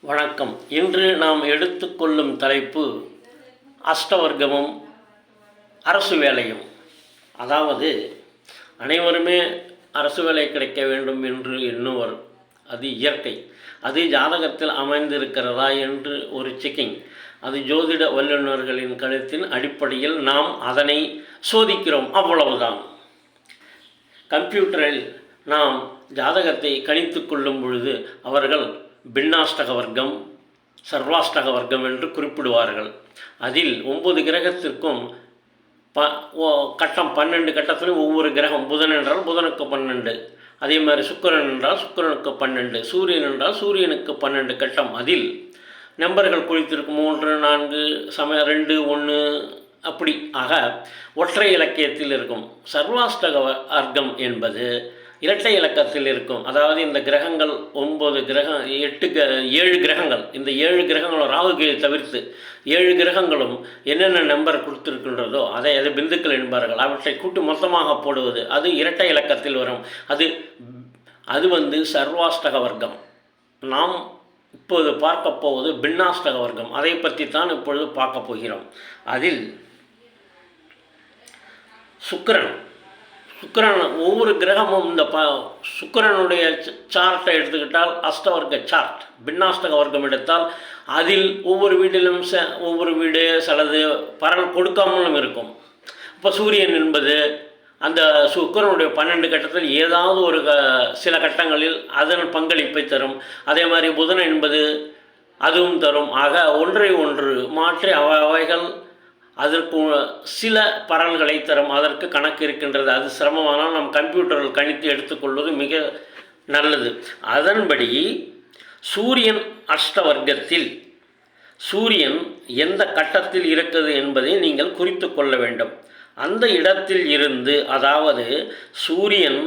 வணக்கம். இன்று நாம் எடுத்துக்கொள்ளும் தலைப்பு அஷ்டவர்க்கமும் அரசு வேலையும். அதாவது அனைவருமே அரசு வேலை கிடைக்க வேண்டும் என்று எண்ணுவர். அது இயற்கை. அது ஜாதகத்தில் அமைந்திருக்கிறதா என்று ஒரு செக்கிங் அது ஜோதிட வல்லுநர்களின் கருத்தின் அடிப்படையில் நாம் அதனை சோதிக்கிறோம். அவ்வளவுதான். கம்ப்யூட்டரில் நாம் ஜாதகத்தை கணித்து கொள்ளும் பொழுது அவர்கள் பின்னாஷ்டக வர்க்கம் சர்வாஷ்டக வர்க்கம் என்று குறிப்பிடுவார்கள். அதில் ஒன்பது கிரகத்திற்கும் ப ஓ கட்டம் பன்னெண்டு கட்டத்திலும் ஒவ்வொரு கிரகம் புதன் என்றால் புதனுக்கு பன்னெண்டு. அதே மாதிரி சுக்கிரன் என்றால் சுக்கிரனுக்கு பன்னெண்டு சூரியன் என்றால் சூரியனுக்கு பன்னெண்டு கட்டம். அதில் நம்பர்கள் குறித்திருக்கும் மூன்று நான்கு சம ரெண்டு ஒன்று அப்படி ஆக ஒற்றை இலக்கியத்தில் இருக்கும். சர்வாஷ்டக வர்க்கம் என்பது இரட்டை இலக்கத்தில் இருக்கும். அதாவது இந்த கிரகங்கள் ஒன்பது கிரகம் எட்டு ஏழு கிரகங்கள். இந்த ஏழு கிரகங்களும் ராகுகை தவிர்த்து ஏழு கிரகங்களும் என்னென்ன நம்பர் கொடுத்துருக்கின்றதோ அதை அது பிந்துக்கள் என்பார்கள். அவற்றை கூட்டு மொத்தமாக போடுவது அது இரட்டை இலக்கத்தில் வரும். அது அது வந்து சர்வாஷ்டக வர்க்கம். நாம் இப்போது பார்க்க போவது பின்னாஷ்டக வர்க்கம். அதை பற்றி தான் இப்பொழுது பார்க்க போகிறோம். அதில் சுக்கரன் சுக்கிரன் ஒவ்வொரு கிரகமும் இந்த ப சுக்கிரனுடைய சார்ட்டை எடுத்துக்கிட்டால் அஷ்டவர்க்க சார்ட் பின்னாஷ்டக வர்க்கம் எடுத்தால் அதில் ஒவ்வொரு வீட்டிலும் ச ஒவ்வொரு வீடு சிலது பரல் கொடுக்காமலும் இருக்கும். இப்போ சூரியன் என்பது அந்த சுக்கரனுடைய பன்னெண்டு கட்டத்தில் ஏதாவது ஒரு க சில கட்டங்களில் அதன் பங்களிப்பை தரும். அதே மாதிரி புதன் என்பது அதுவும் தரும். ஆக ஒன்றை ஒன்று மாற்றி அவை அவைகள் அதற்கு சில பரல்களை தரும். அதற்கு கணக்கு இருக்கின்றது. அது சிரமமானால் நம் கம்ப்யூட்டரில் கணித்து எடுத்துக்கொள்வது மிக நல்லது. அதன்படி சூரியன் அஷ்டவர்க்கத்தில் சூரியன் எந்த கட்டத்தில் இருக்கிறது என்பதை நீங்கள் குறித்து கொள்ள வேண்டும். அந்த இடத்தில் இருந்து அதாவது சூரியன்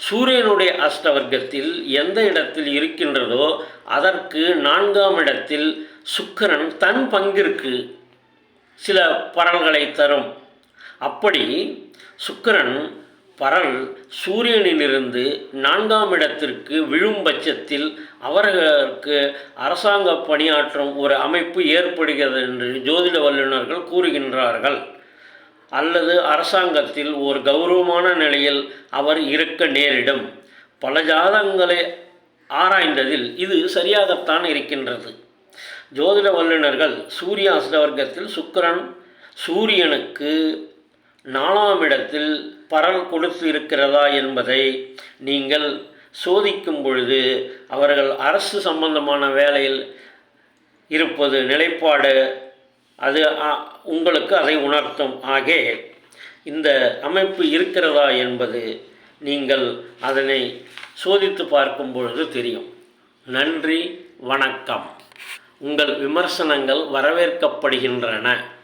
சூரியனுடைய அஷ்டவர்க்கத்தில் எந்த இடத்தில் இருக்கின்றதோ அதற்கு நான்காம் இடத்தில் சுக்கிரன் தன் பங்கிற்கு சில பரல்களை தரும். அப்படி சுக்கிரன் பரல் சூரியனிலிருந்து நான்காம் இடத்திற்கு விழும் பட்சத்தில் அவர்களுக்கு அரசாங்க பணியாற்றும் ஒரு அமைப்பு ஏற்படுகிறது என்று ஜோதிட வல்லுநர்கள் கூறுகின்றார்கள். அல்லது அரசாங்கத்தில் ஒரு கௌரவமான நிலையில் அவர் இருக்க நேரிடும். பல ஜாதகங்களை ஆராய்ந்ததில் இது சரியாகத்தான் இருக்கின்றது. ஜோதிட வல்லுநர்கள் சூரிய அஸ்தவர்க்கத்தில் சுக்கிரன் சூரியனுக்கு நாலாம் இடத்தில் பரல் கொடுத்து இருக்கிறதா என்பதை நீங்கள் சோதிக்கும் பொழுது அவர்கள் அரசு சம்பந்தமான வேலையில் இருப்பது நிலைப்பாடு. அது அ- உங்களுக்கு அதை உணர்த்தும். ஆகே இந்த அமைப்பு இருக்கிறதா என்பது நீங்கள் அதனை சோதித்து பார்க்கும் பொழுது தெரியும். நன்றி வணக்கம். உங்கள் விமர்சனங்கள் வரவேற்கப்படுகின்றன.